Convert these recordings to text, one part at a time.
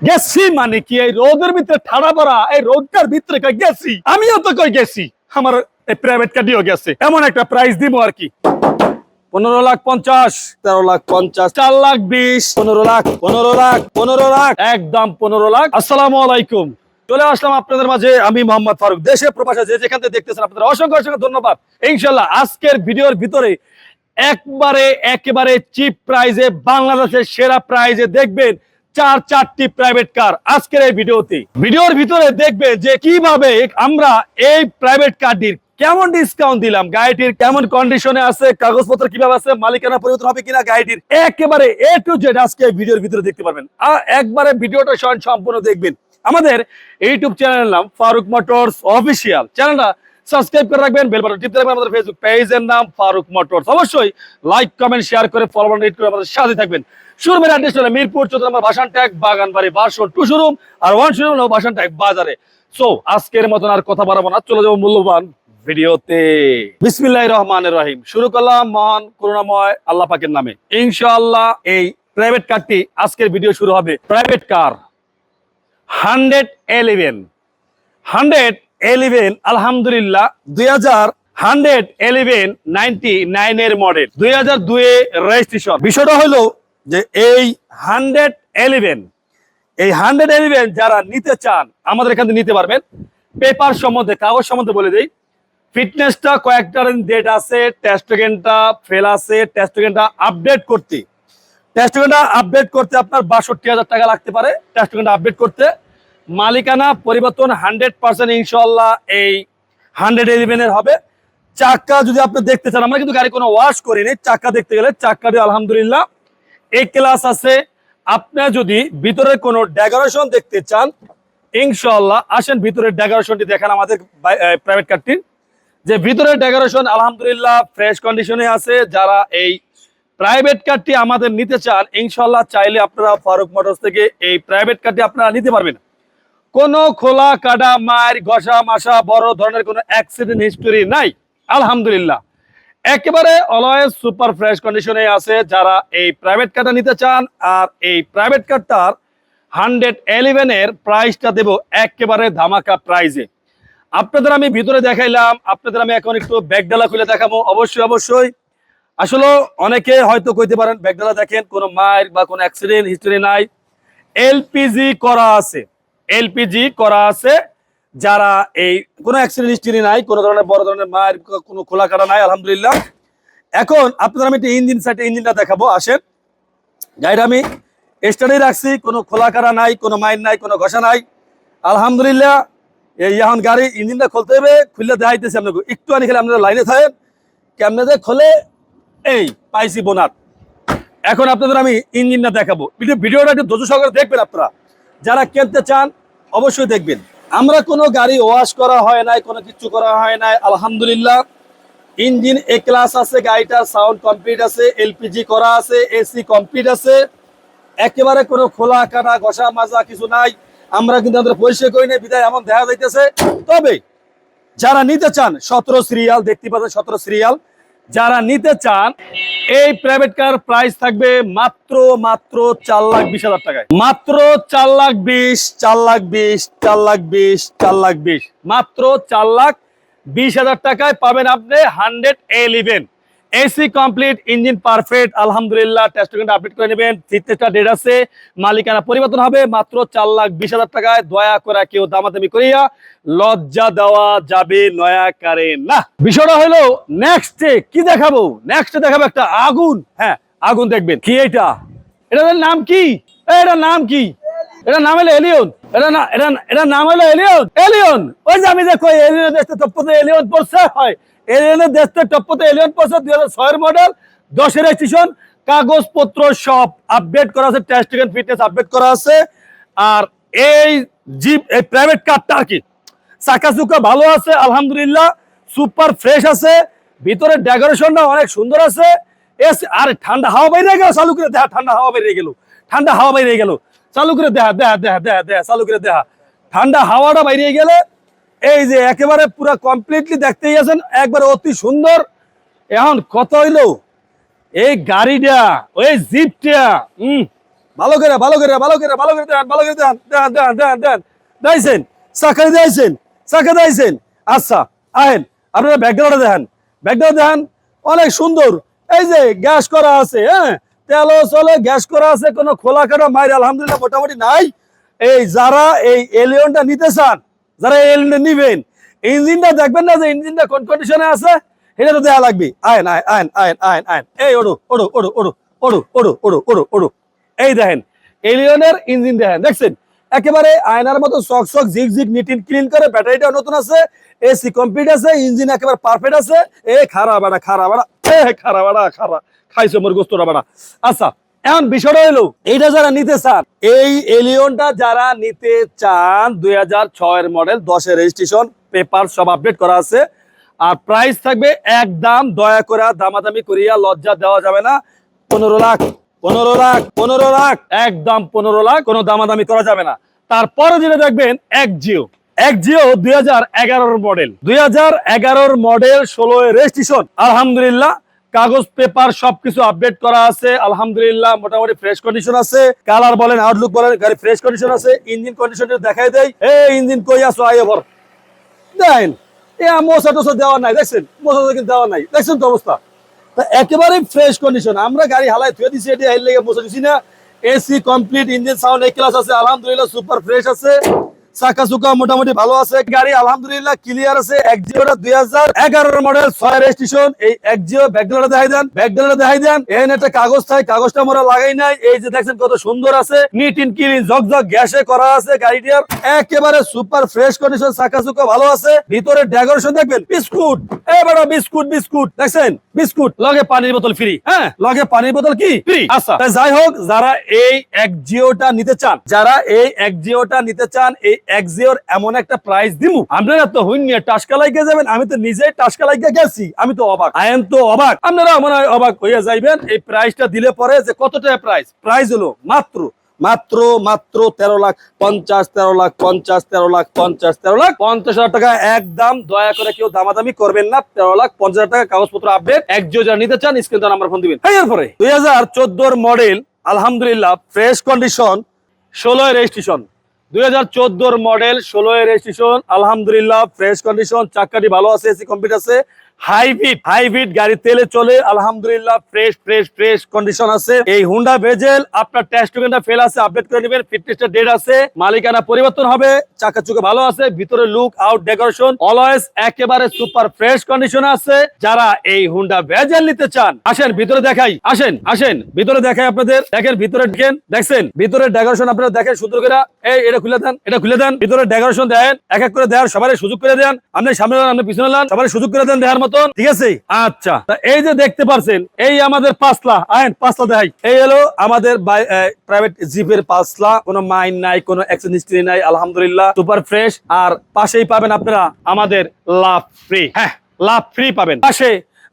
গেছি মানে কি এই রোদের ভিতরে ঠাড়া পড়া এই রোদটার ভিতরে গেছি? আমিও তো কই গেছি। আমার এই প্রাইভেট কার্ডিও গেছে। এমন একটা প্রাইস দিব আর কি। পনেরো লাখ পঞ্চাশ। তেরো লাখ পঞ্চাশ। চার লাখ বিশ। পনেরো লাখ পনেরো লাখ পনেরো লাখ। একদম পনেরো লাখ। আসসালামু আলাইকুম। চলে আসলাম আপনাদের মাঝে। আমি মোহাম্মদ ফারুক দেশে প্রবাসে যে যেখান থেকে দেখতেছেন আপনাদের অসংখ্য অসংখ্য ধন্যবাদ। ইনশাল্লাহ আজকের ভিডিওর ভিতরে একবারে একেবারে চিপ প্রাইজে বাংলাদেশের সেরা প্রাইজে দেখবেন চার চারটি প্রাইভেট কার আজকের এই ভিডিওতে। ভিডিওর ভিতরে দেখবে যে কীভাবে আমরা এই প্রাইভেট কারটির কেমন ডিসকাউন্ট দিলাম, গাড়িটির কেমন কন্ডিশনে আছে, কাগজপত্র কীভাবে আছে, মালিকানা পরিবর্তন হবে কিনা, গাড়িটির একেবারে এ টু জেড আজকে ভিডিওর ভিতরে দেখতে পারবেন। আর একবারে ভিডিওটা সম্পূর্ণ দেখবেন। আমাদের ইউটিউব চ্যানেলের নাম ফারুক মোটরস অফিসিয়াল। চ্যানেলটা সাবস্ক্রাইব করে রাখবেন, বেল বাটন টিপতে রাখবেন আমাদের ফেসবুক পেজের নাম ফারুক মোটরস। অবশ্যই লাইক কমেন্ট শেয়ার করে ফলো হিট করে আমাদের সাথে থাকবেন। শোরুমের অ্যাড্রেস হলো মিরপুর, চৌদ্দ নম্বর বাসান ট্যাগ বাগানবাড়ি বারশো টু শোরুম আর ওয়ান শোরুম হলো বাসান ট্যাগ বাজারে। সো আজকের মতন আর কথা বাড়াবো না, চলে যাব মূল্যবান ভিডিওতে। বিসমিল্লাহ রহমানের রহিম। শুরু করলাম মহান করুণাময় আল্লাহ পাকের নামে। ইনশাআল্লাহ এই প্রাইভেট কারটি আজকের ভিডিও শুরু হবে private car hundred eleven hundred eleven আলহামদুলিল্লাহ দুই হাজার হান্ড্রেড এলিভেন নাইনটি নাইনের মডেল দুই হাজার দুয়ে রেজিস্ট্রেশন বিষয়টা হলো যে এই হান্ড্রেড এলিভেন এই হান্ড্রেড এলিভেন যারা নিতে চান, আমাদের এখান থেকে নিতে পারবেন। পেপার সম্বন্ধে, কাগজ সম্বন্ধে বলে দিই ফিটনেসটা কয়েকটা ডেট আছে টেস্টোগেনটা ফেল আছে টেস্টোগেনটা আপডেট করতে। টেস্টোগেনটা আপডেট করতে আপনার বাষট্টি হাজার টাকা লাগতে পারে টেস্টোগেনটা আপডেট করতে। মালিকানা পরিবর্তন হান্ড্রেড পার্সেন্ট ইনশাল্লাহ এই হান্ড্রেড এলিভেনের হবে। চাক্কা যদি আপনি দেখতে চান, আমরা কিন্তু গাড়ি কোনো ওয়াশ করিনি। চাক্কা দেখতে গেলে চাক্কা দিয়ে আলহামদুলিল্লাহ। এই ক্লাস আছে। আপনি যদি ভিতরে কোনো ডেকোরেশন দেখতে চান ইনশাল্লাহ আসেন ভিতরের ডেকোরেশনটি দেখেন আমাদের প্রাইভেট কারটির যে ভিতরের ডেকোরেশন আলহামদুলিল্লাহ ফ্রেশ কন্ডিশনে আছে। যারা এই প্রাইভেট কারটি আমাদের নিতে চান ইনশাল্লাহ চাইলে আপনারা ফারুক মোটরস থেকে এই প্রাইভেট কারটি আপনারা নিতে পারবেন। কোনো খোলা কাটা মার, ঘষা, মাসা, বড় ধরনের কোনো অ্যাক্সিডেন্ট হিস্টোরি নাই। আলহামদুলিল্লাহ। একেবারে অলওয়েজ সুপার ফ্রেশ কন্ডিশনে আছে যারা এই প্রাইভেট কারটা নিতে চান, আর এই প্রাইভেট কারটার হান্ড্রেড এলিভেনের প্রাইসটা দেব একেবারে ধামাকা প্রাইজে আপনাদের আমি ভিতরে দেখাইলাম, আপনাদের আমি এখন একটু ব্যাগডালা খুলে দেখাবো। অবশ্যই অবশ্যই। আসলে অনেকে হয়তো কইতে পারেন, ব্যাগডালা দেখেন, কোনো মায়ের বা কোনো অ্যাক্সিডেন্ট হিস্টোরি নাই। এলপিজি করা আছে। এলপিজি করা আছে, যারা এই কোনো অ্যাক্সিডেন্ট হিস্ট্রি নাই, কোনো ধরনের বড় ধরনের মায়ের কোনো খোলা কাটা নাই, আলহামদুলিল্লাহ। এখন আপনাদের আমি একটা ইঞ্জিন সাইডে ইঞ্জিনটা দেখাবো, আসেন। গাড়িটা আমি স্টাডি রাখছি, কোনো খোলা কাটা নাই, কোনো মাইন নাই, কোনো ঘষা নাই। আলহামদুলিল্লাহ, এই এখন গাড়ি ইঞ্জিনটা খুলতে হবে, খুললে দেখাইতেছি আপনাকে। একটু আনি খেলে আপনারা লাইনে থাকেন, কেমনে যে খোলে, এই পাইছি বোনার। এখন আপনাদের আমি ইঞ্জিনটা দেখাবো। ভিডিওটা একটু ধৈর্য সহকারে দেখবেন আপনারা। যারা কিনতে চান, অবশ্যই দেখবেন। আমরা কোনো গাড়ি ওয়াশ করা হয় নাই, কোনো কিছু করা হয় নাই, আলহামদুলিল্লাহ। ইঞ্জিন এ ক্লাস আছে গাড়িটার সাউন্ড কমপ্লিট আছে এলপিজি করা আছে এসি কমপ্লিট আছে। একেবারে কোনো খোলা কাটা ঘষা মাজা কিছু নাই। আমরা কিন্তু আমাদের পরিষ্কার করি না বিদায় এমন দেখা যাইতেছে। তবে যারা নিতে চান, সতেরো সিরিয়াল দেখতে পাচ্ছেন সতেরো সিরিয়াল যারা নিতে চান, এই প্রাইভেট কার প্রাইস থাকবে মাত্র মাত্র চার লাখ বিশ হাজার টাকায়। মাত্র চার লাখ বিশ, চার লাখ বিশ, চার লাখ বিশ, চার লাখ বিশ। মাত্র চার লাখ বিশ হাজার টাকায় পাবেন আপনি hundred eleven AC complete engine perfect আলহামদুলিল্লাহ টেস্টমেন্ট আপডেট করে নেবেন। ফিটনেসটা ডেট আছে, মালিকানা পরিবর্তন হবে মাত্র চার লাখ বিশ হাজার টাকায়। দয়া করে কেউ দামাদামি করিয়া লজ্জা দেওয়া যাবে, নয়া কারে না। বিষয়টা হলো নেক্সট কি দেখাবো? নেক্সটে দেখাবো একটা আগুন। হ্যাঁ আগুন দেখবেন। কি এটা? এটার নাম কি? এটা নাম কি? এটা নাম হলো এলিয়ন এটা না এটা এটা নাম হলো এলিয়ন এলিয়ন ওই যে আমি কই এলিয়ন দেশে টপ্পতে এলিয়ন পড়ছে হয়। দশের স্টেশন কাগজপত্র সব আপডেট করা আছে ফিটনেস আপডেট করা আছে। আর এই জিপ এই প্রাইভেট কি, চাকা ভালো আছে, আলহামদুলিল্লাহ সুপার ফ্রেশ আছে, ভিতরে ডেকোরেশনটা অনেক সুন্দর আছে। এস, আর ঠান্ডা হাওয়া চালু করে ঠান্ডা হাওয়া ঠান্ডা হাওয়া দেখা চালু করে ঠান্ডা হাওয়াটা বাইরে গেলে এই যে একেবারে পুরো কমপ্লিটলি দেখতেই আছেন, একবারে অতি সুন্দর। এখন কত হইল? এই গাড়িটা, ওই জিপটা হম ভালো করে ভালো করে ভালো করে ভালো করে দেন ভালো করে দেন দেন দেন দেন দেন দাইছেন চাকারি দিয়েছেন চাকা দিয়েছেন আচ্ছা আহেন, আপনারা ব্যাকগ্রাউন্ডে দেখেন। ব্যাকগ্রাউন্ড দেখেন, অনেক সুন্দর। এই যে গ্যাস করা আছে হ্যাঁ? তেলও চলে, গ্যাস করা আছে, কোনো খোলা কাটা মাইর আলহামদুলিল্লাহ মোটামুটি নাই। এই যারা এই এলিয়নটা নিতে চান যারা এলিয়নটা নিবেন ইঞ্জিনটা দেখবেন না যে ইঞ্জিনটা কোন কন্ডিশনে আছে এটা তো দেয়া লাগবে। আয়ন আয়ন আয়ন আয়ন আয়ন আয়ন। এই ওড়ো ওড়ো ওড়ো ওড়ো ওড়ো ওড়ো ওড়ো ওড়ো ওড়ো। এই দেখেন এলিয়নের ইঞ্জিন দেখেন, দেখছেন? একেবারে আয়নার মতো চক চক জিগ জিগ নিটিন ক্লিন করে ব্যাটারিটা নতুন আছে, এসি কমপ্লিট আছে ইঞ্জিন একেবারে পারফেক্ট আছে। এ খারাপ বাড়া খারাপ বাড়া, এ খারাপ বাড়া খারাপ খাইছো মোর গোস্তরা বাড়া। আচ্ছা এখন বিষয়টা হলো, এইটা যারা নিতে চান, এই এলিয়নটা যারা নিতে চান, দুই ছয়ের মডেল দশের রেজিস্ট্রেশন পেপার সব আপডেট করা আছে। আর প্রাইস থাকবে একদম দয়া করে দামাদামি করিয়া লজ্জা দেওয়া যাবে না। পনেরো লাখ পনেরো লাখ পনেরো লাখ, একদম পনেরো লাখ, কোনো দামাদামি করা যাবে না। তারপরে যেটা দেখবেন, এক জিও এক জিও দুই মডেল দুই মডেল ষোলো রেজিস্ট্রেশন আলহামদুলিল্লাহ কাগজ, পেপার, সবকিছু আপডেট করা আছে। আলহামদুলিল্লাহ, মোটামুটি ফ্রেশ কন্ডিশন আছে। কালার বলেন আউটলুক বলেন, গাড়ি ফ্রেশ কন্ডিশন আছে। ইঞ্জিন কন্ডিশন দেখাই দেয় এই ইঞ্জিন কই আসো আই ভর দেন এ মোসা টোসা দেওয়া নাই, দেখছেন? মোসা কিন্তু দেওয়া নাই। দেখছেন তো অবস্থা? তা একেবারে ফ্রেশ কন্ডিশন আমরা গাড়ি হালাই থুয়ে দিছি, এটি হাইল লেগে মোসা দিছি না। এসি কমপ্লিট ইঞ্জিন সাউন্ড এক ক্লাস আছে। আলহামদুলিল্লাহ সুপার ফ্রেশ আছে। চাকা চুকা মোটামুটি ভালো আছে। গাড়ি আলহামদুলিল্লাহ ক্লিয়ার আছে। এক জিওটা দুই হাজার এগারোর মডেল ছয় রেজিস্ট্রেশন এই এক জিও ব্যাকডালাটা দেখাই দেন। ব্যাকডালাটা দেখাই দেন। এখানে একটা কাগজ থাকে কাগজটা আমরা লাগাই নাই। এই যে দেখছেন কত সুন্দর আছে। নিট ইন ক্লিন ঝকঝক গ্যাসে করা আছে গাড়িটার। একেবারে সুপার ফ্রেশ কন্ডিশন চাকা চুকা ভালো আছে। ভিতরে ডেকোরেশন দেখবেন, বিস্কুট। এ বিস্কুট বিস্কুট। দেখছেন? বিস্কুট। লগে পানির বোতল ফ্রি হ্যাঁ? লগে পানির বোতল কি? আচ্ছা যাই হোক, যারা এই এক জিওটা নিতে চান, যারা এই এক জিওটা নিতে চান, এই এক জিওর এমন একটা প্রাইস দিমু। আপনারা তো হইন নিয়ে টাসকা যাবেন, আমি তো নিজেই টাসকা লাইগে গেছি, আমি তো অবাক। এম তো অবাক। আপনারা মনে হয় অবাক হইয়া যাইবেন, এই প্রাইসটা দিলে পরে যে কত টাকা প্রাইস প্রাইস হলো মাত্র মাত্র মাত্র তেরো লাখ পঞ্চাশ, তেরো লাখ পঞ্চাশ, তেরো লাখ পঞ্চাশ, তেরো লাখ পঞ্চাশ হাজার টাকা। একদম দয়া করে কেউ দামাদামি করবেন না, তেরো লাখ পঞ্চাশ হাজার টাকা কাগজপত্র আপডেট এক জিও যারা নিতে চান স্ক্রিন নাম্বার ফোন দিবেন। এরপরে দুই হাজার চোদ্দোর মডেল আলহামদুলিল্লাহ ফ্রেশ কন্ডিশন ষোলোয় রেজিস্ট্রেশন দুই হাজার চোদ্দোর মডেল ষোলোয় রেজিস্ট্রেশন আলহামদুলিল্লাহ ফ্রেশ কন্ডিশন চাকাটি ভালো আছে এসি কমপ্লিট আছে। হাইব্রিড হাইব্রিড গাড়ি তেলে চলে, আলহামদুলিল্লাহ ফ্রেশ ফ্রেশ ফ্রেশ কন্ডিশন আছে। এই হুন্ডা ভেজেল আপনার টেস্ট টোকেনটা ফেল আছে আপডেট করে নেবেন ফিটনেসটা ডেট আছে, মালিকানা পরিবর্তন হবে চাকা চুকে ভালো আছে, ভিতরে লুক আউট ডেকোরেশন অলওয়েজ একেবারে সুপার ফ্রেশ কন্ডিশন আছে। যারা এই হুন্ডা ভেজেল নিতে চান, আসেন, ভিতরে দেখাই, আসেন আসেন, ভিতরে দেখাই আপনাদের, দেখেন, ভিতরে দেখেন, দেখছেন, ভিতরে ডেকোরেশন আপনারা দেখেন, সুন্দর করে, এই, এটা খুলে দেন, এটা খুলে দেন, ভিতরে ডেকোরেশন দেন, এক এক করে দেওয়ার সবাই সুযোগ করে দেন, আপনি সামনে আপনি পিছনে দেন সবাই সুযোগ করে দেন, দেওয়ার মতন? ঠিক আছে? আচ্ছা তা এই যে দেখতে পারছেন এই আমাদের পাঁচলা আইন পাঁচলা দেখাই। এই হলো আমাদের প্রাইভেট জিপের পাঁচলা কোনো মাইন নাই কোনো অ্যাক্সিডেন্ট হিস্ট্রি নাই আলহামদুলিল্লাহ সুপার ফ্রেশ আর পাশেই পাবেন আপনারা আমাদের লাভ ফ্রি হ্যাঁ লাভ ফ্রি পাবেন। পাশে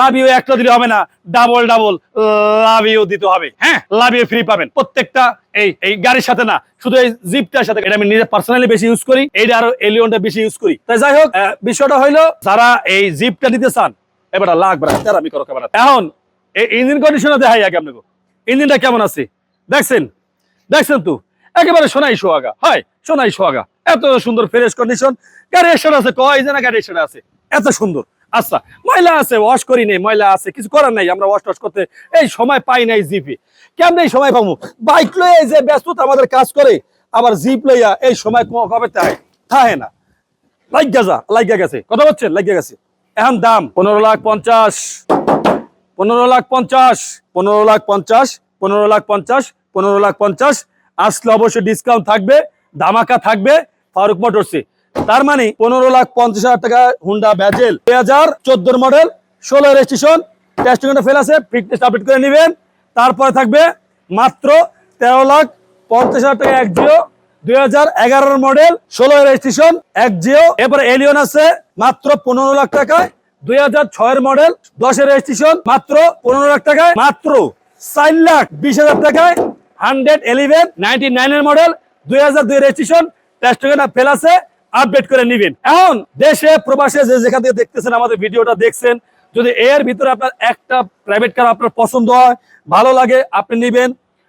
লাভ ইউ একটা দিলে হবে না ডাবল ডাবল লাভ ইউ দিতে হবে। হ্যাঁ? লাভ ইউ ফ্রি পাবেন। প্রত্যেকটা এই এই গাড়ির সাথে না, শুধু এই জিপটার সাথে এটা আমি নিজে পার্সোনালি বেশি ইউজ করি, এইটা আরও এলিয়নটা বেশি ইউজ করি। তাই যাই হোক বিষয়টা হইল, যারা এই জিপটা নিতে চান, এবার লাখ বেড়া আমি করো ক্যামেরা এখন, এই ইঞ্জিন কন্ডিশনে দেখাই আগে আপনাকে। ইঞ্জিনটা কেমন আছে? দেখছেন? দেখছেন তো? একেবারে সোনাই সোহাগা। হয়, সোনাই সোহাগা। এত সুন্দর ফ্রেশ কন্ডিশন গাড়ি এসে আছে, কয় জানা গাড়ি এসে আছে? এত সুন্দর। আচ্ছা ময়লা আছে ওয়াশ করি নেই, ময়লা আছে, কিছু করার নাই, আমরা ওয়াশ টস করতে এই সময় পাই নাই জিপে। কেমন এই সময় পাবো? বাইক লয়ে যে ব্যস্ততা আমাদের কাজ করে, আবার জিপ লইয়া এই সময় কবে তাই থাকে না। লাগিয়া যা, লাগিয়া গেছে। কথা বলছেন লাগিয়া গেছে। এখন দাম? পনেরো লাখ পঞ্চাশ। পনেরো লাখ পঞ্চাশ, পনেরো লাখ পঞ্চাশ, পনেরো লাখ পঞ্চাশ, পনেরো লাখ পঞ্চাশ। আসলে অবশ্যই ডিসকাউন্ট থাকবে, ধামাকা থাকবে। ফারুক মোটরসে। তার মানে পনেরো লাখ পঞ্চাশ হাজার টাকা হুন্ডা ব্যাজেল দুই হাজার চোদ্দোর মডেল ষোলো রেজিস্ট্রেশন টেস্টিংটা ফেল আছে ফিটনেস আপডেট করে নেবেন। তারপরে থাকবে মাত্র তেরো লাখ পঞ্চাশ হাজার টাকা এক জিও, দুই হাজার এগারোর মডেল ষোলো রেজিস্ট্রেশন এক জিও। এরপরে এলিয়ন আছে, মাত্র পনেরো লাখ টাকায়, দুই হাজার ছয়ের মডেল দশের রেজিস্ট্রেশন মাত্র পনেরো লাখ টাকায়, মাত্র চার লাখ বিশ হাজার টাকায় হান্ড্রেড এলিভেন নাইনটি নাইনের মডেল দুই হাজার দুই রেজিস্ট্রেশন টেস্টোগেন ফেল আছে আপডেট করে নিবেন। এখন দেশে, প্রবাসে যে যেখান থেকে দেখতেছেন, আমাদের ভিডিওটা দেখছেন, যদি এর ভিতরে আপনার একটা প্রাইভেট কার আপনার পছন্দ হয়, ভালো লাগে, আপনি নিবেন।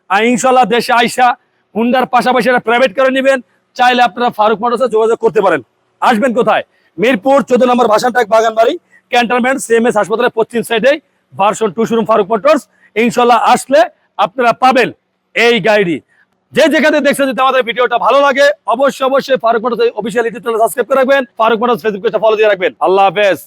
আর ইনশাল্লাহ দেশে আইসা হুন্ডার পাশাপাশি একটা প্রাইভেট করে নেবেন। চাইলে আপনারা ফারুক মোটরসে যোগাযোগ করতে পারেন। আসবেন কোথায়? মিরপুর, চোদ্দ নম্বর ভাষানটাক বাগানবাড়ি, ক্যান্টনমেন্ট সিএমএস হাসপাতালের পশ্চিম সাইডে version two showroom Faruk motors. ইনশাল্লাহ আসলে আপনারা পাবেন এই গাড়ি যে যেখানে দেখছেন যদি আমাদের ভিডিওটা ভালো লাগে, অবশ্যই অবশ্যই Faruk motors official YouTube channel subscribe করে রাখবেন। ফারুক মোটরস ফেসবুক পেজটা ফলো দিয়ে রাখবেন। আল্লাহ হাফেজ।